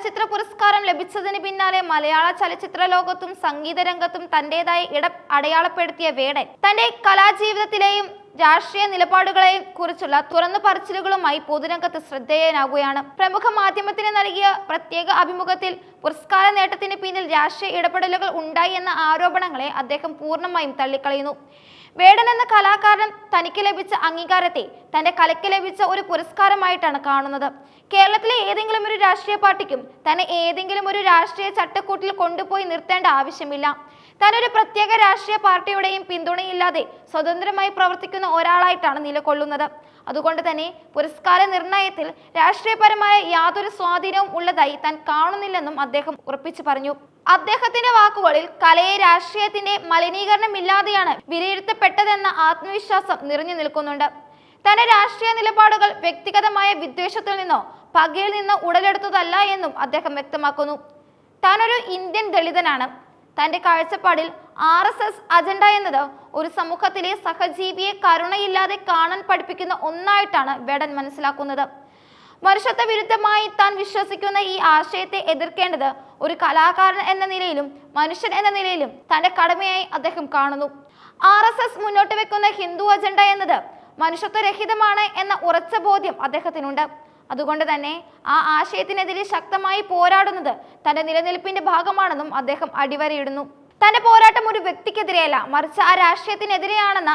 ചലച്ചിത്ര പുരസ്കാരം ലഭിച്ചതിന് പിന്നാലെ മലയാള ചലച്ചിത്ര ലോകത്തും സംഗീത രംഗത്തും തന്റേതായ ഇടം അടയാളപ്പെടുത്തിയ വേടൻ. തന്റെ കലാജീവിതത്തിലെയും രാഷ്ട്രീയ നിലപാടുകളെയും കുറിച്ചുള്ള തുറന്നു പറച്ചിലുകളുമായി പൊതുരംഗത്ത് ശ്രദ്ധേയനാകുകയാണ്. പ്രമുഖ മാധ്യമത്തിന് നൽകിയ പ്രത്യേക അഭിമുഖത്തിൽ പുരസ്കാര നേട്ടത്തിന് പിന്നിൽ രാഷ്ട്രീയ ഇടപെടലുകൾ ഉണ്ടായി എന്ന ആരോപണങ്ങളെ അദ്ദേഹം പൂർണമായും തള്ളിക്കളയുന്നു. വേടൻ എന്ന കലാകാരൻ തനിക്ക് ലഭിച്ച അംഗീകാരത്തെ തന്റെ കലയ്ക്ക് ലഭിച്ച ഒരു പുരസ്കാരമായിട്ടാണ് കാണുന്നത്. കേരളത്തിലെ ഏതെങ്കിലും ഒരു രാഷ്ട്രീയ പാർട്ടിക്കും തന്നെ ഏതെങ്കിലും ഒരു രാഷ്ട്രീയ ചട്ടക്കൂട്ടിൽ കൊണ്ടുപോയി നിർത്തേണ്ട ആവശ്യമില്ല. താൻ ഒരു പ്രത്യേക രാഷ്ട്രീയ പാർട്ടിയുടെയും പിന്തുണയില്ലാതെ സ്വതന്ത്രമായി പ്രവർത്തിക്കുന്ന ഒരാളായിട്ടാണ് നിലകൊള്ളുന്നത്. അതുകൊണ്ട് തന്നെ പുരസ്കാര നിർണയത്തിൽ രാഷ്ട്രീയപരമായ യാതൊരു സ്വാധീനവും ഉള്ളതായി താൻ കാണുന്നില്ലെന്നും അദ്ദേഹം ഉറപ്പിച്ചു പറഞ്ഞു. അദ്ദേഹത്തിന്റെ വാക്കുകളിൽ കലയെ രാഷ്ട്രീയത്തിന്റെ മലിനീകരണമില്ലാതെയാണ് വിലയിരുത്തപ്പെട്ടതെന്ന ആത്മവിശ്വാസം നിറഞ്ഞു നിൽക്കുന്നുണ്ട്. തന്റെ രാഷ്ട്രീയ നിലപാടുകൾ വ്യക്തിഗതമായ വിദ്വേഷത്തിൽ നിന്നോ പകയിൽ നിന്നോ ഉടലെടുത്തതല്ല എന്നും അദ്ദേഹം വ്യക്തമാക്കുന്നു. താനൊരു ഇന്ത്യൻ ദളിതനാണ്. തന്റെ കാഴ്ചപ്പാടിൽ ആർ എസ് എസ് അജണ്ട എന്നത് ഒരു സമൂഹത്തിലെ സഹജീവിയെ കരുണയില്ലാതെ കാണാൻ പഠിപ്പിക്കുന്ന ഒന്നായിട്ടാണ് വേടൻ മനസ്സിലാക്കുന്നത്. മനുഷ്യത്വ വിരുദ്ധമായി താൻ വിശ്വസിക്കുന്ന ഈ ആശയത്തെ എതിർക്കേണ്ടത് ഒരു കലാകാരൻ എന്ന നിലയിലും മനുഷ്യൻ എന്ന നിലയിലും തന്റെ കടമയായി അദ്ദേഹം കാണുന്നു. ആർ എസ് എസ് മുന്നോട്ട് വെക്കുന്ന ഹിന്ദു അജണ്ട എന്നത് മനുഷ്യത്വരഹിതമാണ് എന്ന ഉറച്ച ബോധ്യം അദ്ദേഹത്തിനുണ്ട്. അതുകൊണ്ട് തന്നെ ആ ആശയത്തിനെതിരെ ശക്തമായി പോരാടുന്നത് തന്റെ നിലനിൽപ്പിന്റെ ഭാഗമാണെന്നും അദ്ദേഹം അടിവരയിടുന്നു. തന്റെ പോരാട്ടം ഒരു വ്യക്തിക്കെതിരെയല്ല മറിച്ച് ആ രാഷ്ട്രീയത്തിനെതിരെയാണെന്ന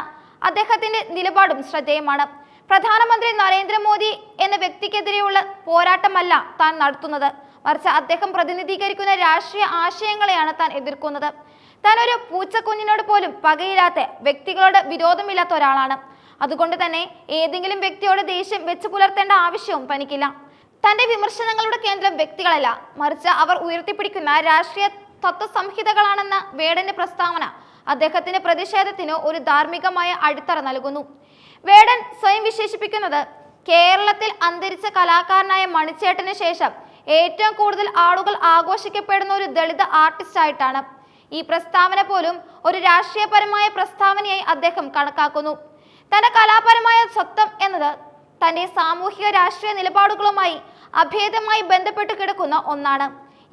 അദ്ദേഹത്തിന്റെ നിലപാടും ശ്രദ്ധേയമാണ്. പ്രധാനമന്ത്രി നരേന്ദ്രമോദി എന്ന വ്യക്തിക്കെതിരെയുള്ള പോരാട്ടമല്ല താൻ നടത്തുന്നത് മറിച്ച് അദ്ദേഹം പ്രതിനിധീകരിക്കുന്ന രാഷ്ട്രീയ ആശയങ്ങളെയാണ് താൻ എതിർക്കുന്നത്. താൻ ഒരു പൂച്ചക്കുഞ്ഞിനോട് പോലും പകയില്ലാത്ത വ്യക്തികളോട് വിരോധമില്ലാത്ത ഒരാളാണ്. അതുകൊണ്ട് തന്നെ ഏതെങ്കിലും വ്യക്തിയോട് ദേഷ്യം വെച്ചു പുലർത്തേണ്ട ആവശ്യവും പനിക്കില്ല. തന്റെ വിമർശനങ്ങളുടെ കേന്ദ്രം വ്യക്തികളല്ല. മറിച്ച് അവർ ഉയർത്തിപ്പിടിക്കുന്ന രാഷ്ട്രീയ തത്വസംഹിതകളാണെന്ന വേടന്റെ പ്രസ്താവന അദ്ദേഹത്തിന്റെ പ്രതിഷേധത്തിന് ഒരു ധാർമ്മികമായ അടിത്തറ നൽകുന്നു. വേടൻ സ്വയം വിശേഷിപ്പിക്കുന്നത് കേരളത്തിൽ അന്തരിച്ച കലാകാരനായ മണിച്ചേട്ടന് ശേഷം ഏറ്റവും കൂടുതൽ ആളുകൾ ആഘോഷിക്കപ്പെടുന്ന ഒരു ദളിത് ആർട്ടിസ്റ്റ് ആയിട്ടാണ്. ഈ പ്രസ്താവന പോലും ഒരു രാഷ്ട്രീയപരമായ പ്രസ്താവനയായി അദ്ദേഹം കണക്കാക്കുന്നു. തന്റെ കലാപരമായ സ്വത്വം എന്നത് തന്റെ സാമൂഹിക രാഷ്ട്രീയ നിലപാടുകളുമായി അഭേദമായി ബന്ധപ്പെട്ട് കിടക്കുന്ന ഒന്നാണ്.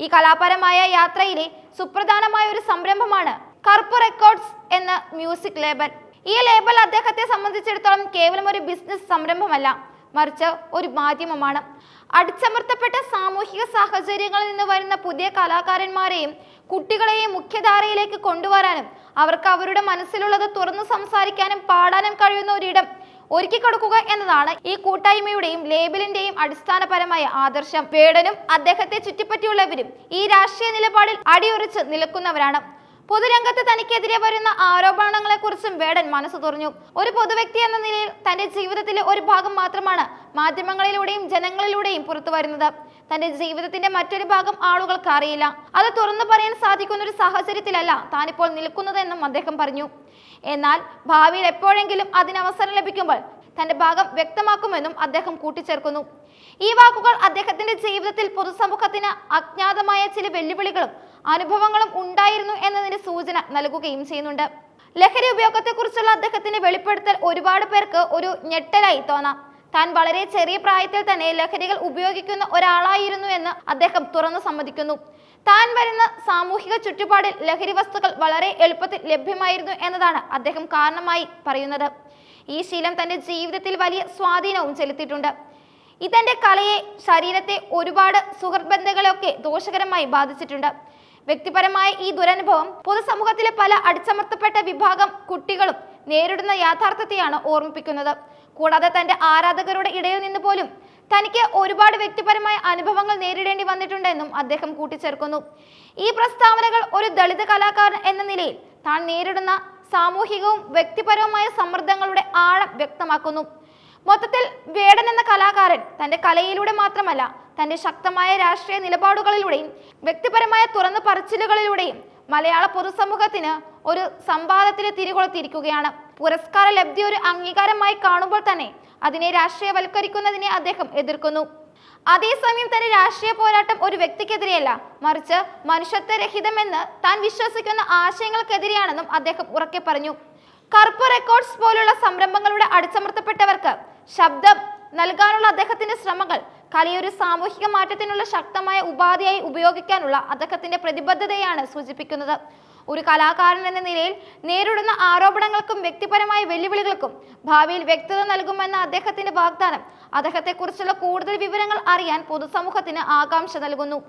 ഈ കലാപരമായ യാത്രയിലെ സുപ്രധാനമായ ഒരു സംരംഭമാണ് കറുപ്പ് റെക്കോർഡ്സ് എന്ന മ്യൂസിക് ലേബൽ. ഈ ലേബൽ അദ്ദേഹത്തെ സംബന്ധിച്ചിടത്തോളം കേവലം ഒരു ബിസിനസ് സംരംഭമല്ല. മറിച്ച് ഒരു മാധ്യമമാണ്. അടിച്ചമർത്തപ്പെട്ട സാമൂഹിക സാഹചര്യങ്ങളിൽ നിന്ന് വരുന്ന പുതിയ കലാകാരന്മാരെയും കുട്ടികളെയും മുഖ്യധാരയിലേക്ക് കൊണ്ടുവരാനും അവർക്ക് അവരുടെ മനസ്സിലുള്ളത് തുറന്നു സംസാരിക്കാനും പാടാനും കഴിയുന്ന ഒരിടം ഒരുക്കി കൊടുക്കുക എന്നതാണ് ഈ കൂട്ടായ്മയുടെയും ലേബലിന്റെയും അടിസ്ഥാനപരമായ ആദർശം. വേടനും അദ്ദേഹത്തെ ചുറ്റിപ്പറ്റിയുള്ളവരും ഈ രാഷ്ട്രീയ നിലപാടിൽ അടിയുറച്ച് നിൽക്കുന്നവരാണ്. പൊതുരംഗത്ത് തനിക്കെതിരെ വരുന്ന ആരോപണങ്ങളെ കുറിച്ചും വേടൻ മനസ്സ് തുറഞ്ഞു. ഒരു പൊതുവ്യക്തി എന്ന നിലയിൽ തന്റെ ജീവിതത്തിലെ ഒരു ഭാഗം മാത്രമാണ് മാധ്യമങ്ങളിലൂടെയും ജനങ്ങളിലൂടെയും പുറത്തു വരുന്നത്. തന്റെ ജീവിതത്തിന്റെ മറ്റൊരു ഭാഗം ആളുകൾക്ക് അറിയില്ല അത് തുറന്നു പറയാൻ സാധിക്കുന്ന ഒരു സാഹചര്യത്തിലല്ല താനിപ്പോൾ നിൽക്കുന്നതെന്നും അദ്ദേഹം പറഞ്ഞു. എന്നാൽ ഭാവിയിൽ എപ്പോഴെങ്കിലും അതിനവസരം ലഭിക്കുമ്പോൾ തന്റെ ഭാഗം വ്യക്തമാക്കുമെന്നും അദ്ദേഹം കൂട്ടിച്ചേർക്കുന്നു. ഈ വാക്കുകൾ അദ്ദേഹത്തിന്റെ ജീവിതത്തിൽ പൊതുസമൂഹത്തിന് അജ്ഞാതമായ ചില വെല്ലുവിളികളും അനുഭവങ്ങളും ഉണ്ടായിരുന്നു എന്നതിന്റെ സൂചന നൽകുകയും ചെയ്യുന്നുണ്ട്. ലഹരി ഉപയോഗത്തെക്കുറിച്ചുള്ള അദ്ദേഹത്തിന്റെ വെളിപ്പെടുത്തൽ ഒരുപാട് പേർക്ക് ഒരു ഞെട്ടലായി തോന്നാം. താൻ വളരെ ചെറിയ പ്രായത്തിൽ തന്നെ ലഹരികൾ ഉപയോഗിക്കുന്ന ഒരാളായിരുന്നു എന്ന് അദ്ദേഹം തുറന്നു സമ്മതിക്കുന്നു. താൻ വരുന്ന സാമൂഹിക ചുറ്റുപാടിൽ ലഹരി വസ്തുക്കൾ വളരെ എളുപ്പത്തിൽ ലഭ്യമായിരുന്നു എന്നതാണ് അദ്ദേഹം കാരണമായി പറയുന്നത്. ഈ ശീലം തന്റെ ജീവിതത്തിൽ വലിയ സ്വാധീനവും ചെലുത്തിയിട്ടുണ്ട്. ഇതെന്റെ കലയെ ശരീരത്തെ ഒരുപാട് സുഹൃത്ബന്ധങ്ങളെയൊക്കെ ദോഷകരമായി ബാധിച്ചിട്ടുണ്ട്. വ്യക്തിപരമായ ഈ ദുരനുഭവം പൊതുസമൂഹത്തിലെ പല അടിച്ചമർത്തപ്പെട്ട വിഭാഗം കുട്ടികളും നേരിടുന്ന യാഥാർത്ഥ്യത്തെയാണ് ഓർമ്മിപ്പിക്കുന്നത്. കൂടാതെ തന്റെ ആരാധകരുടെ ഇടയിൽ നിന്ന് പോലും തനിക്ക് ഒരുപാട് വ്യക്തിപരമായ അനുഭവങ്ങൾ നേരിടേണ്ടി വന്നിട്ടുണ്ടെന്നും അദ്ദേഹം കൂട്ടിച്ചേർക്കുന്നു. ഈ പ്രസ്താവനകൾ ഒരു ദളിത് കലാകാരൻ എന്ന നിലയിൽ താൻ നേരിടുന്ന സാമൂഹികവും വ്യക്തിപരവുമായ സമ്മർദ്ദങ്ങളുടെ ആഴം വ്യക്തമാക്കുന്നു. മൊത്തത്തിൽ വേടൻ എന്ന കലാകാരൻ തന്റെ കലയിലൂടെ മാത്രമല്ല തന്റെ ശക്തമായ രാഷ്ട്രീയ നിലപാടുകളിലൂടെയും വ്യക്തിപരമായ തുറന്നു പറച്ചിലുകളിലൂടെയും മലയാള പൊതുസമൂഹത്തിന് ഒരു സംവാദത്തിന് തിരികൊളുത്തിയിരിക്കുകയാണ്. പുരസ്കാര ലബ്ധി ഒരു അംഗീകാരമായി കാണുമ്പോൾ തന്നെ അതിനെ രാഷ്ട്രീയവൽക്കരിക്കുന്നതിനെ അദ്ദേഹം എതിർക്കുന്നു. അതേസമയം തന്റെ രാഷ്ട്രീയ പോരാട്ടം ഒരു വ്യക്തിക്കെതിരെയല്ല മറിച്ച് മനുഷ്യത്വരഹിതമെന്ന് താൻ വിശ്വസിക്കുന്ന ആശയങ്ങൾക്കെതിരെയാണെന്നും അദ്ദേഹം ഉറക്കെ പറഞ്ഞു. കറുപ്പ് റെക്കോർഡ്സ് പോലുള്ള സംരംഭങ്ങളുടെ അടിച്ചമർത്തപ്പെട്ടവർക്ക് ശബ്ദം നൽകാനുള്ള അദ്ദേഹത്തിന്റെ ശ്രമങ്ങൾ കലയൊരു സാമൂഹിക മാറ്റത്തിനുള്ള ശക്തമായ ഉപാധിയായി ഉപയോഗിക്കാനുള്ള അദ്ദേഹത്തിന്റെ പ്രതിബദ്ധതയാണ് സൂചിപ്പിക്കുന്നത്. ഒരു കലാകാരൻ എന്ന നിലയിൽ നേരിടുന്ന ആരോപണങ്ങൾക്കും വ്യക്തിപരമായ വെല്ലുവിളികൾക്കും ഭാവിയിൽ വ്യക്തത നൽകുമെന്ന അദ്ദേഹത്തിന്റെ വാഗ്ദാനം. അദ്ദേഹത്തെക്കുറിച്ചുള്ള കൂടുതൽ വിവരങ്ങൾ അറിയാൻ പൊതുസമൂഹത്തിന് ആകാംക്ഷ നൽകുന്നു.